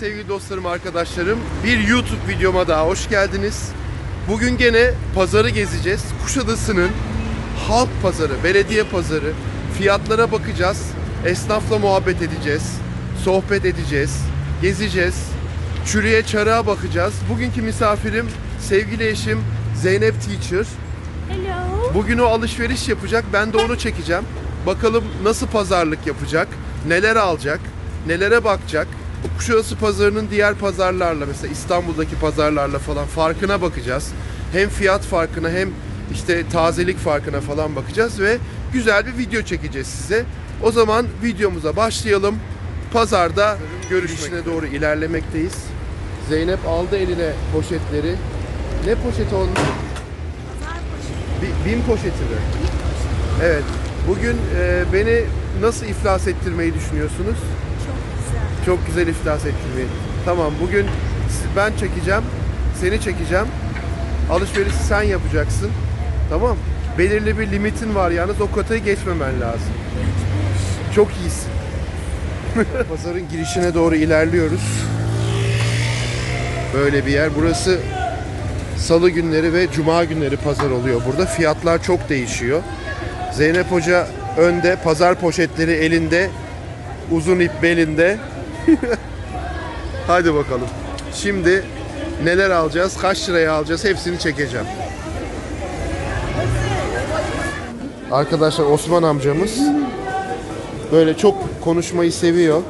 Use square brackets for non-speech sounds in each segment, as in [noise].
sevgili dostlarım, arkadaşlarım. Bir YouTube videoma daha hoş geldiniz. Bugün gene pazarı gezeceğiz. Kuşadası'nın halk pazarı, belediye pazarı. Fiyatlara bakacağız. Esnafla muhabbet edeceğiz. Sohbet edeceğiz. Gezeceğiz. Çürüye çarığa bakacağız. Bugünkü misafirim sevgili eşim Zeynep Teacher. Hello. Bugün o alışveriş yapacak. Ben de onu çekeceğim. Bakalım nasıl pazarlık yapacak, neler alacak, nelere bakacak. Kuşadası pazarının diğer pazarlarla mesela İstanbul'daki pazarlarla falan farkına bakacağız. Hem fiyat farkına hem işte tazelik farkına falan bakacağız ve güzel bir video çekeceğiz size. O zaman videomuza başlayalım. Pazarda görüşüne doğru ilerlemekteyiz. Zeynep aldı eline poşetleri. Ne poşeti onlar? Bi- Bin poşeti mi? Evet. Bugün e, beni nasıl iflas ettirmeyi düşünüyorsunuz? Çok. Çok güzel iflas ettirmeyi. Tamam bugün ben çekeceğim. Seni çekeceğim. Alışverişi sen yapacaksın. Tamam. Belirli bir limitin var yalnız o kotayı geçmemen lazım. Çok iyisin. [laughs] Pazarın girişine doğru ilerliyoruz. Böyle bir yer. Burası Salı günleri ve Cuma günleri pazar oluyor burada. Fiyatlar çok değişiyor. Zeynep Hoca önde, pazar poşetleri elinde, uzun ip belinde. [laughs] Hadi bakalım. Şimdi neler alacağız, kaç liraya alacağız hepsini çekeceğim. Arkadaşlar Osman amcamız böyle çok konuşmayı seviyor.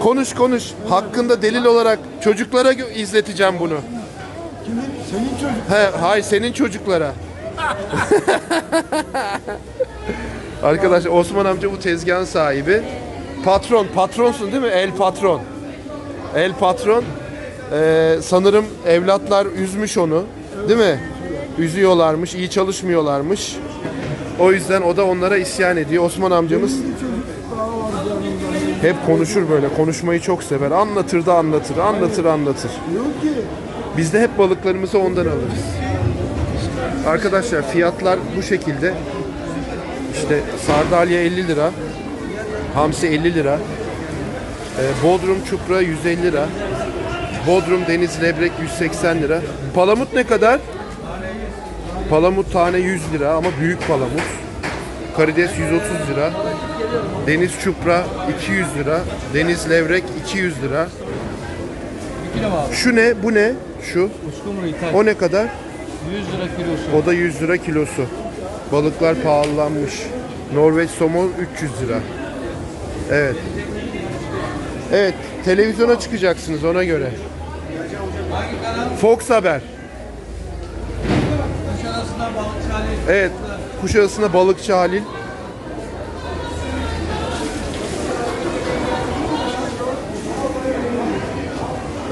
Konuş konuş. Hakkında delil olarak çocuklara izleteceğim bunu. Kimin? Senin çocuk. He, hayır senin çocuklara. [laughs] Arkadaşlar Osman amca bu tezgahın sahibi. Patron, patronsun değil mi? El patron. El patron. Ee, sanırım evlatlar üzmüş onu. Değil mi? Üzüyorlarmış, iyi çalışmıyorlarmış. O yüzden o da onlara isyan ediyor. Osman amcamız hep konuşur böyle. Konuşmayı çok sever. Anlatır da anlatır, anlatır anlatır. Biz de hep balıklarımızı ondan alırız. Arkadaşlar fiyatlar bu şekilde. İşte sardalya 50 lira. Hamsi 50 lira. Ee, Bodrum çupra 150 lira. Bodrum deniz lebrek 180 lira. Palamut ne kadar? Palamut tane 100 lira ama büyük palamut. Karides 130 lira. Deniz çupra 200 lira. Deniz levrek 200 lira. Şu ne? Bu ne? Şu. O ne kadar? 100 lira kilosu. O da 100 lira kilosu. Balıklar pahalanmış. Norveç somon 300 lira. Evet. Evet, televizyona çıkacaksınız ona göre. Fox Haber. Evet, Kuşadası'nda balıkçı Halil.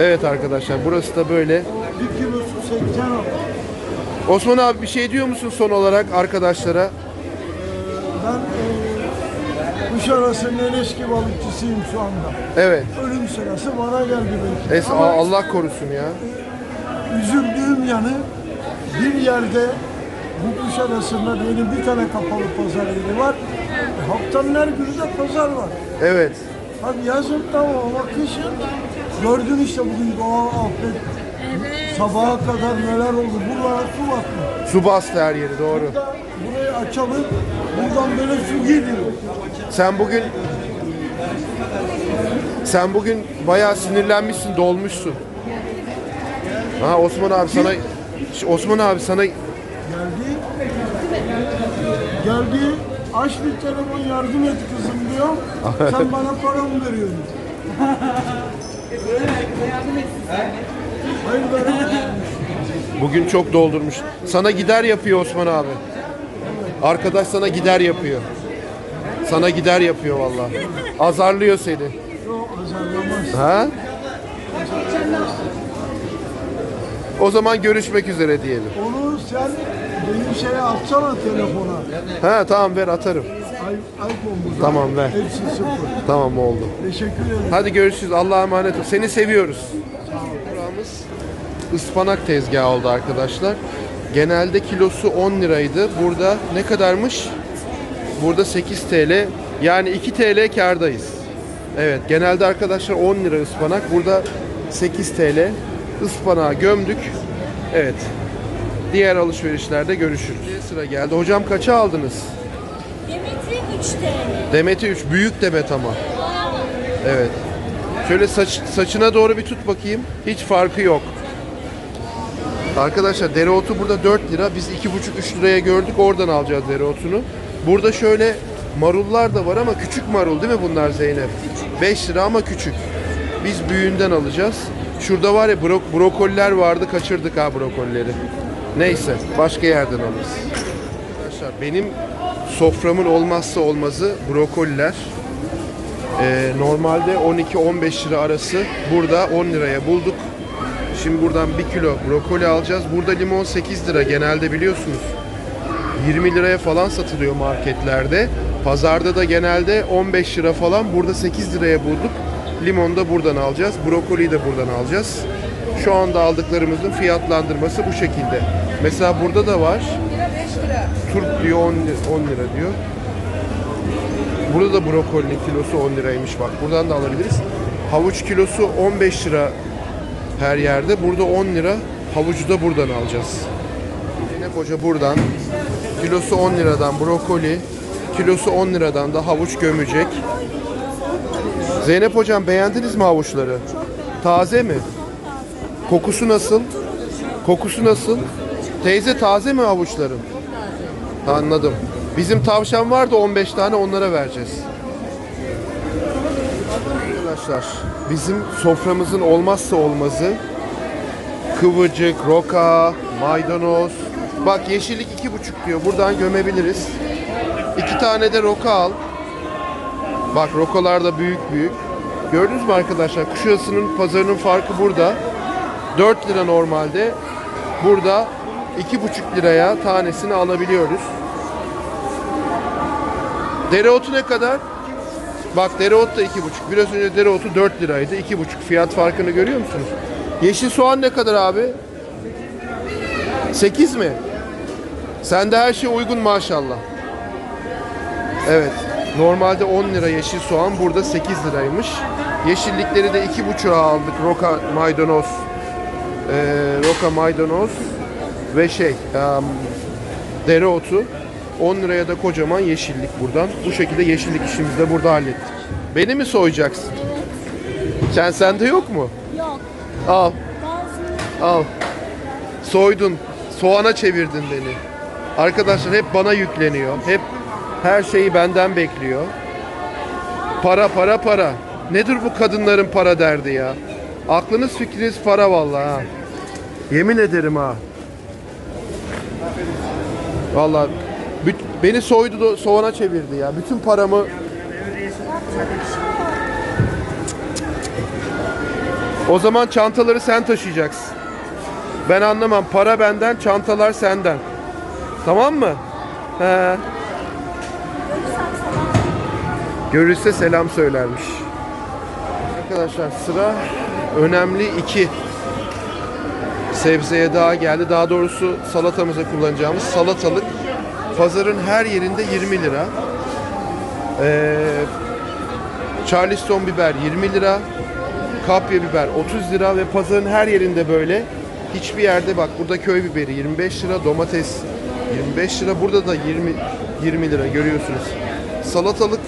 Evet arkadaşlar, burası da böyle. bir kilosu 80 lira. Osman abi bir şey diyor musun son olarak arkadaşlara? Ben kuş arasının en eski balıkçısıyım şu anda. Evet. Ölüm sırası bana geldi belki. Es Ama Allah korusun ya. üzüldüğüm yanı bir yerde bu kuş arasında benim bir tane kapalı pazar yeri var. E, haftanın her günü de pazar var. Evet. Hadi yazın tamam ama kışın gördün işte bugün doğal afet. Sabaha kadar neler oldu. Buralara su battı. Su bastı her yeri doğru. Burada açalım. Buradan böyle su geliyor. Sen bugün sen bugün bayağı sinirlenmişsin, dolmuşsun. Ha Osman abi sana Osman abi sana Geldi. Geldi. Aç bir telefon yardım et kızım diyor. Sen bana para mı veriyorsun? [laughs] Hayır bugün çok doldurmuş. Sana gider yapıyor Osman abi. Arkadaş sana gider yapıyor. Sana gider yapıyor vallahi. Azarlıyor seni. Yok azarlamaz. Ha? O zaman görüşmek üzere diyelim. Onu sen benim şeye atsana telefona. Ha tamam ver atarım. Ay, iPhone bu. Tamam, ver. Hepsi sıfır. Tamam oldu. Teşekkür ederim. Hadi görüşürüz. Allah'a emanet ol. Seni seviyoruz. Buramız ıspanak tezgahı oldu arkadaşlar. Genelde kilosu 10 liraydı. Burada ne kadarmış? Burada 8 TL. Yani 2 TL kardayız. Evet genelde arkadaşlar 10 lira ıspanak. Burada 8 TL. Ispanağı gömdük. Evet. Diğer alışverişlerde görüşürüz. Sıra geldi. Hocam kaça aldınız? Dimitri 3 TL. Demet'i 3. Büyük demet ama. Evet. Şöyle saç, saçına doğru bir tut bakayım. Hiç farkı yok. Arkadaşlar dereotu burada 4 lira. Biz 2,5-3 liraya gördük. Oradan alacağız dereotunu. Burada şöyle marullar da var ama küçük marul değil mi bunlar Zeynep? 5 lira ama küçük. Biz büyüğünden alacağız. Şurada var ya bro- brokoliler vardı. Kaçırdık ha brokolileri. Neyse başka yerden alırız. Arkadaşlar benim soframın olmazsa olmazı brokoliler. Ee, normalde 12-15 lira arası burada 10 liraya bulduk. Şimdi buradan 1 kilo brokoli alacağız. Burada limon 8 lira genelde biliyorsunuz. 20 liraya falan satılıyor marketlerde. Pazarda da genelde 15 lira falan. Burada 8 liraya bulduk. Limonu da buradan alacağız. Brokoliyi de buradan alacağız. Şu anda aldıklarımızın fiyatlandırması bu şekilde. Mesela burada da var. Turp diyor 10 lira, 10 lira diyor. Burada da brokolinin kilosu 10 liraymış bak. Buradan da alabiliriz. Havuç kilosu 15 lira her yerde. Burada 10 lira. Havucu da buradan alacağız. Zeynep Hoca buradan. Kilosu 10 liradan brokoli. Kilosu 10 liradan da havuç gömecek. Zeynep Hocam beğendiniz mi havuçları? Taze mi? Kokusu nasıl? Kokusu nasıl? Teyze taze mi havuçların? Anladım. Bizim tavşan vardı 15 tane onlara vereceğiz. Arkadaşlar bizim soframızın olmazsa olmazı kıvırcık, roka, maydanoz. Bak yeşillik iki buçuk diyor. Buradan gömebiliriz. İki tane de roka al. Bak rokalar da büyük büyük. Gördünüz mü arkadaşlar? Kuşadası'nın pazarının farkı burada. 4 lira normalde. Burada iki buçuk liraya tanesini alabiliyoruz. Dereotu ne kadar? Bak dereot da iki buçuk. Biraz önce dereotu 4 liraydı. iki buçuk. Fiyat farkını görüyor musunuz? Yeşil soğan ne kadar abi? 8 mi? Sende her şey uygun maşallah. Evet. Normalde 10 lira yeşil soğan. Burada 8 liraymış. Yeşillikleri de 2,5'a aldık. Roka maydanoz. Ee, roka maydanoz. Ve şey. em, dereotu. 10 liraya da kocaman yeşillik buradan. Bu şekilde yeşillik işimizi de burada hallettik. Beni mi soyacaksın? Sen sende yok mu? Yok. Al. Al. Soydun. Soğana çevirdin beni. Arkadaşlar hep bana yükleniyor. Hep her şeyi benden bekliyor. Para para para. Nedir bu kadınların para derdi ya? Aklınız fikriniz para vallahi ha. Yemin ederim ha. Vallahi beni soydu da soğana çevirdi ya. Bütün paramı O zaman çantaları sen taşıyacaksın. Ben anlamam. Para benden, çantalar senden. Tamam mı? He. Görülse selam söylermiş. Arkadaşlar sıra önemli iki sebzeye daha geldi. Daha doğrusu salatamıza kullanacağımız salatalık. Pazarın her yerinde 20 lira. Ee, Charleston biber 20 lira. Kapya biber 30 lira ve pazarın her yerinde böyle. Hiçbir yerde bak burada köy biberi 25 lira, domates 25 lira. Burada da 20 20 lira görüyorsunuz. Salatalık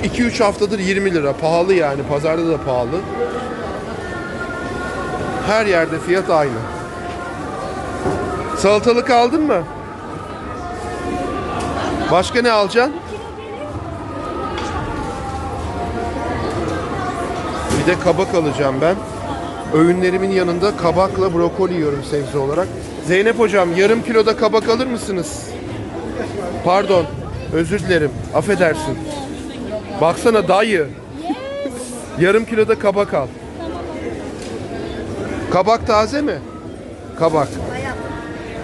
3 2 3 haftadır 20 lira. Pahalı yani. Pazarda da pahalı. Her yerde fiyat aynı. Salatalık aldın mı? Başka ne alacaksın? Bir de kabak alacağım ben. Öğünlerimin yanında kabakla brokoli yiyorum sebze olarak. Zeynep hocam yarım kiloda kabak alır mısınız? Pardon. Özür dilerim. Affedersin. Baksana dayı. Yarım kiloda kabak al. Kabak taze mi? Kabak.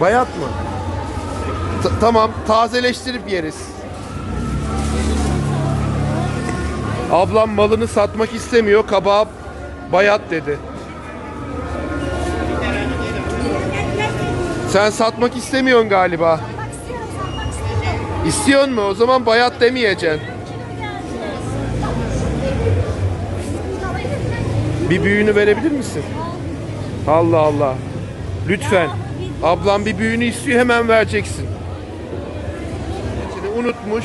Bayat. Mı? Ta- tamam. Tazeleştirip yeriz. Ablam malını satmak istemiyor. Kabağı bayat dedi. Sen satmak istemiyorsun galiba. İstiyorsun mu? O zaman bayat demeyeceksin. Bir büyüğünü verebilir misin? Allah Allah. Lütfen. Ablam bir büyüğünü istiyor hemen vereceksin. Unutmuş.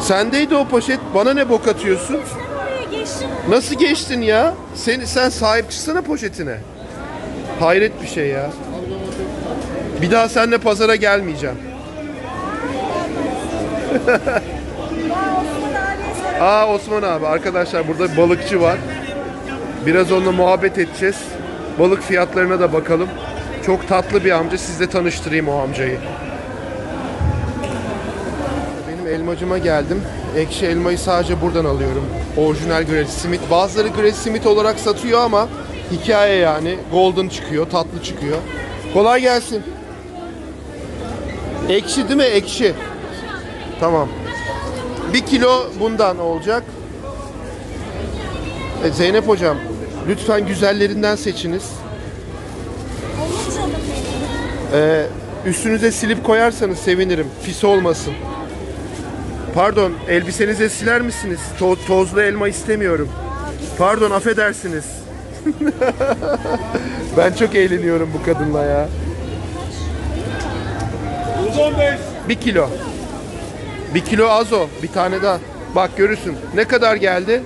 Sendeydi o poşet. Bana ne bok atıyorsun? Nasıl geçtin ya? Sen, sen sahip çıksana poşetine. Hayret bir şey ya. Bir daha seninle pazara gelmeyeceğim. [laughs] Aa Osman abi arkadaşlar burada bir balıkçı var. Biraz onunla muhabbet edeceğiz. Balık fiyatlarına da bakalım. Çok tatlı bir amca. Sizle tanıştırayım o amcayı. Elmacıma geldim. Ekşi elmayı sadece buradan alıyorum. Orijinal Granny Smith. Bazıları Granny Smith olarak satıyor ama hikaye yani. Golden çıkıyor, tatlı çıkıyor. Kolay gelsin. Ekşi değil mi? Ekşi. Tamam. Bir kilo bundan olacak. E, Zeynep hocam lütfen güzellerinden seçiniz. Olur canım benim. E, üstünüze silip koyarsanız sevinirim. Pis olmasın. Pardon elbisenize siler misiniz? To- tozlu elma istemiyorum. Pardon affedersiniz. [laughs] ben çok eğleniyorum bu kadınla ya. 115. Bir kilo. Bir kilo az o. Bir tane daha. Bak görürsün. Ne kadar geldi?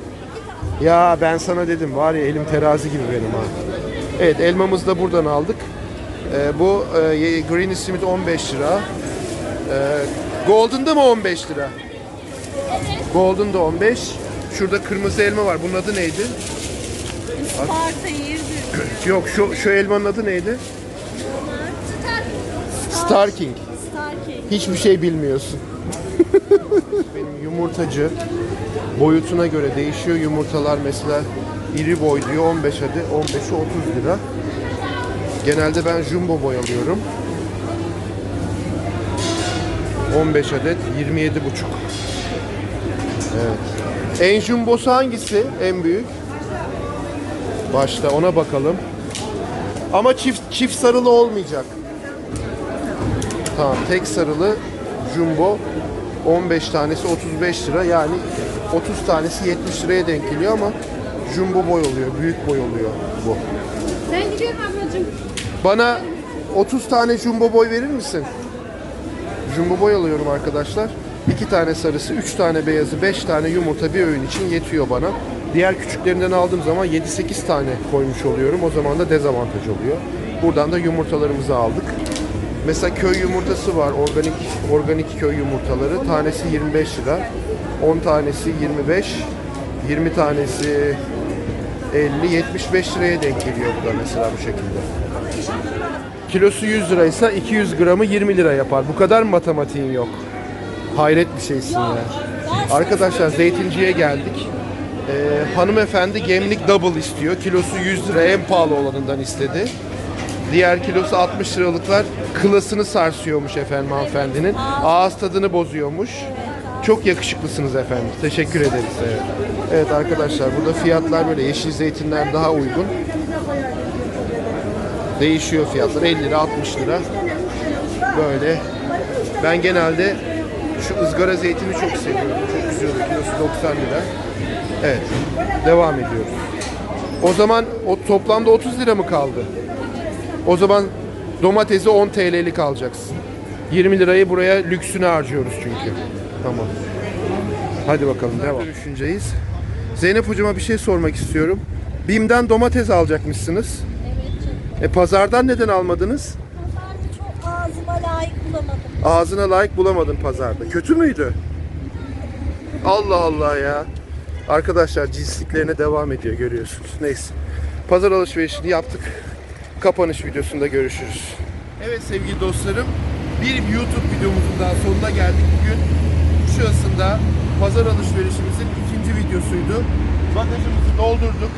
Ya ben sana dedim var ya elim terazi gibi benim ha. Evet elmamızı da buradan aldık. Ee, bu e, Green Smith 15 lira. Ee, Golden'da mı 15 lira? Golden da 15. Şurada kırmızı elma var. Bunun adı neydi? Sparta yirdi. [clears throat] Yok şu şu elmanın adı neydi? Star King. Star King. Hiçbir şey bilmiyorsun. [laughs] Benim yumurtacı boyutuna göre değişiyor. Yumurtalar mesela iri boy diyor 15 hadi 15'i 30 lira. Genelde ben jumbo boy alıyorum. 15 adet 27 buçuk. Evet. En jumbosu hangisi? En büyük? Başta ona bakalım. Ama çift çift sarılı olmayacak. Tamam tek sarılı jumbo 15 tanesi 35 lira yani 30 tanesi 70 liraya denk geliyor ama jumbo boy oluyor büyük boy oluyor bu. Ben gidiyorum ablacığım. Bana 30 tane jumbo boy verir misin? Jumbo boy alıyorum arkadaşlar. 2 tane sarısı, 3 tane beyazı, 5 tane yumurta bir öğün için yetiyor bana. Diğer küçüklerinden aldığım zaman 7-8 tane koymuş oluyorum. O zaman da dezavantaj oluyor. Buradan da yumurtalarımızı aldık. Mesela köy yumurtası var. Organik organik köy yumurtaları. Tanesi 25 lira. 10 tanesi 25. 20 tanesi 50 75 liraya denk geliyor bu da mesela bu şekilde. Kilosu 100 liraysa 200 gramı 20 lira yapar. Bu kadar matematiğin yok? Hayret bir şeysin ya. Arkadaşlar zeytinciye geldik. Ee, hanımefendi gemlik double istiyor. Kilosu 100 lira en pahalı olanından istedi. Diğer kilosu 60 liralıklar kılasını sarsıyormuş efendim hanımefendinin. Ağız tadını bozuyormuş. Çok yakışıklısınız efendim. Teşekkür ederiz. Evet. evet arkadaşlar burada fiyatlar böyle yeşil zeytinler daha uygun. Değişiyor fiyatlar. 50 lira 60 lira. Böyle. Ben genelde şu ızgara zeytini çok seviyorum. Çok güzel oluyor. Kilosu 90 lira. Evet. Devam ediyoruz. O zaman o toplamda 30 lira mı kaldı? O zaman domatesi 10 TL'lik alacaksın. 20 lirayı buraya lüksüne harcıyoruz çünkü. Tamam. Hadi bakalım devam. Düşünceyiz. Zeynep hocama bir şey sormak istiyorum. Bim'den domates alacakmışsınız. Evet. E pazardan neden almadınız? Pazarda çok ağzıma layık bulamadım. Ağzına layık bulamadın pazarda. Kötü müydü? Allah Allah ya. Arkadaşlar cinsliklerine devam ediyor görüyorsunuz. Neyse. Pazar alışverişini yaptık. Kapanış videosunda görüşürüz. Evet sevgili dostlarım. Bir YouTube videomuzun daha sonuna geldik. Bugün Kuşadası'nda pazar alışverişimizin ikinci videosuydu. Bagajımızı doldurduk.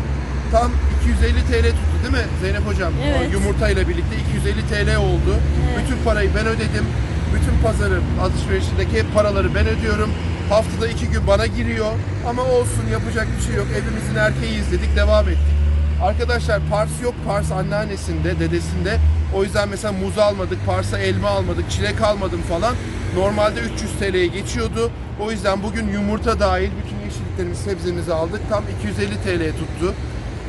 Tam 250 TL tuttu değil mi Zeynep Hocam? Evet. O yumurtayla birlikte 250 TL oldu. Bütün parayı ben ödedim. Bütün pazarı alışverişindeki paraları ben ödüyorum. Haftada iki gün bana giriyor. Ama olsun yapacak bir şey yok. Evimizin erkeğiyiz dedik devam ettik. Arkadaşlar Pars yok. Pars anneannesinde, dedesinde. O yüzden mesela muz almadık, Pars'a elma almadık, çilek almadım falan. Normalde 300 TL'ye geçiyordu. O yüzden bugün yumurta dahil bütün yeşilliklerimizi, sebzemizi aldık. Tam 250 TL tuttu.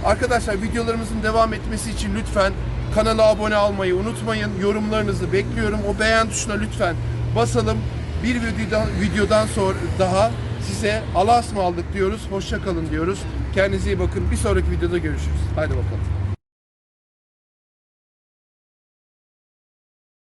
Arkadaşlar videolarımızın devam etmesi için lütfen kanala abone olmayı unutmayın. Yorumlarınızı bekliyorum. O beğen tuşuna lütfen basalım. Bir videodan, videodan sonra daha size Allah'a ısmarladık diyoruz. Hoşça kalın diyoruz. Kendinize iyi bakın. Bir sonraki videoda görüşürüz. Haydi bakalım.